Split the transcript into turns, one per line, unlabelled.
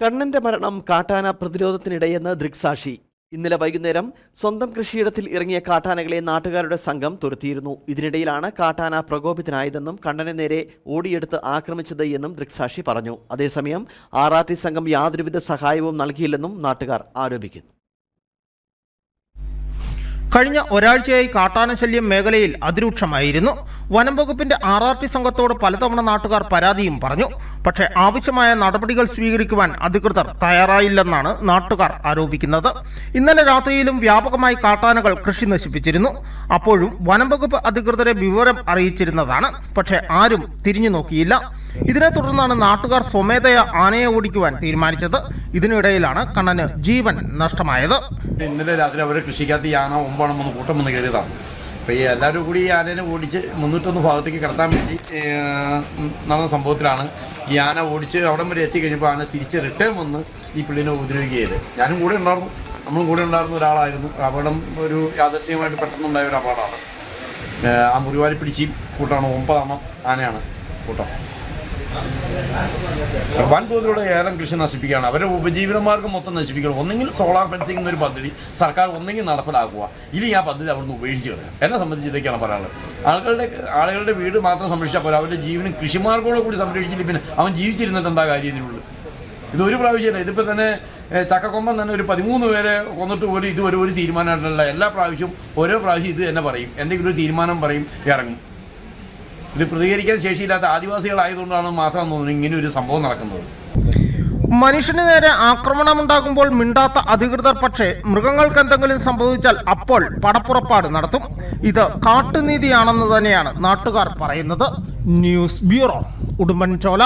കണ്ണന്റെ മരണം കാട്ടാന പ്രതിരോധത്തിനിടയെന്ന് ദൃക്സാക്ഷി. ഇന്നലെ വൈകുന്നേരം സ്വന്തം കൃഷിയിടത്തിൽ ഇറങ്ങിയ കാട്ടാനകളെ നാട്ടുകാരുടെ സംഘം തുരത്തിയിരുന്നു. ഇതിനിടയിലാണ് കാട്ടാന പ്രകോപിതനായതെന്നും കണ്ണനെ നേരെ ഓടിയെടുത്ത് ആക്രമിച്ചത് എന്നും ദൃക്സാക്ഷി പറഞ്ഞു. അതേസമയം ആർ സംഘം യാതൊരുവിധ സഹായവും നൽകിയില്ലെന്നും നാട്ടുകാർ ആരോപിക്കുന്നു.
കഴിഞ്ഞ ഒരാഴ്ചയായി കാട്ടാനശല്യം മേഖലയിൽ അതിരൂക്ഷമായിരുന്നു. വനം വകുപ്പിന്റെ ആർ ആർ ടി സംഘത്തോട് പലതവണ നാട്ടുകാർ പരാതിയും പറഞ്ഞു. പക്ഷേ ആവശ്യമായ നടപടികൾ സ്വീകരിക്കുവാൻ അധികൃതർ തയ്യാറായില്ലെന്നാണ് നാട്ടുകാർ ആരോപിക്കുന്നത്. ഇന്നലെ രാത്രിയിലും വ്യാപകമായി കാട്ടാനകൾ കൃഷി നശിപ്പിച്ചിരുന്നു. അപ്പോഴും വനം വകുപ്പ് അധികൃതരെ വിവരം അറിയിച്ചിരുന്നതാണ്. പക്ഷേ ആരും തിരിഞ്ഞു നോക്കിയില്ല ഇതിനെ തുടർന്നാണ് നാട്ടുകാർ സ്വമേധയ ആനയെ ഓടിക്കുവാൻ തീരുമാനിച്ചത്. ഇതിനിടയിലാണ് കണ്ണന് ജീവൻ നഷ്ടമായത്.
ഇന്നലെ രാത്രി അവരെ കൃഷിക്കകത്ത് യാന ഒമ്പണം വന്ന് കൂട്ടം വന്ന് കയറിയതാണ്. അപ്പോൾ ഈ എല്ലാവരും കൂടി ഈ ആനേനെ ഓടിച്ച് മുന്നൂറ്റൊന്ന് ഭാഗത്തേക്ക് കടത്താൻ വേണ്ടി നടന്ന സംഭവത്തിലാണ് ഈ ആന ഓടിച്ച് അവിടം വരെ എത്തിക്കഴിഞ്ഞപ്പോൾ ആന തിരിച്ച് റിട്ടേൺ വന്ന് ഈ പിള്ളിനെ ഉപദ്രവിക്കുകയത് ഞാനും കൂടെ ഉണ്ടായിരുന്നു. നമ്മളും കൂടെ ഉണ്ടായിരുന്ന ഒരാളായിരുന്നു. അപകടം ഒരു യാദർശികമായിട്ട് പെട്ടെന്നുണ്ടായ ഒരു അപകടമാണ് ആ മുറിവാലി പിടിച്ച് കൂട്ടാണ് ഒമ്പതാണ് ആനയാണ് കൂട്ടം. വൻതോതിലുള്ള ഏലം കൃഷി നശിപ്പിക്കുകയാണ്. അവരുടെ ഉപജീവനമാർഗം മൊത്തം നശിപ്പിക്കണം ഒന്നെങ്കിൽ സോളാർ ഫെൻസിംഗ് എന്നൊരു പദ്ധതി സർക്കാർ ഒന്നെങ്കിൽ നടപ്പിലാക്കുക. ഇനി ആ പദ്ധതി അവിടുന്ന് ഉപേക്ഷിച്ച് കളയുക എന്നെ സംബന്ധിച്ച് ഇതൊക്കെയാണ് പറയാനുള്ളത്. ആളുകളുടെ ആളുകളുടെ വീട് മാത്രം സംരക്ഷിച്ചാൽ പോലെ അവരുടെ ജീവനും കൃഷിമാർഗോടെ കൂടി സംരക്ഷിച്ചില്ല. പിന്നെ അവൻ ജീവിച്ചിരുന്നിട്ട് എന്താ കാര്യം ഇതിനുള്ളൂ? ഇതൊരു പ്രാവശ്യമല്ല ഇതിപ്പോൾ തന്നെ ചക്കക്കൊമ്പം ചക്കക്കൊമ്പൻ തന്നെ ഒരു പതിമൂന്ന് പേരെ കൊന്നിട്ട് പോലും ഇതുവരെ ഒരു തീരുമാനമായിട്ടുള്ള എല്ലാ പ്രാവശ്യവും ഓരോ പ്രാവശ്യം ഇത് തന്നെ പറയും. എന്തെങ്കിലും ഒരു തീരുമാനം പറയും ഇറങ്ങും. ഇത് പ്രതികരിക്കാൻ ശേഷിയില്ലാത്ത ആദിവാസികളായതുകൊണ്ടാണ് മാത്രം തോന്നുന്നത് ഇങ്ങനെ ഒരു സംഭവം നടക്കുന്നത്.
മനുഷ്യന് നേരെ ആക്രമണമുണ്ടാകുമ്പോൾ മിണ്ടാത്ത അധികൃതർ പക്ഷേ മൃഗങ്ങൾക്ക് എന്തെങ്കിലും സംഭവിച്ചാൽ അപ്പോൾ പടപ്പുറപ്പാട് നടത്തും. ഇത് കാട്ടുനീതിയാണെന്ന് തന്നെയാണ് നാട്ടുകാർ പറയുന്നത്. News bureau Udumbanchola.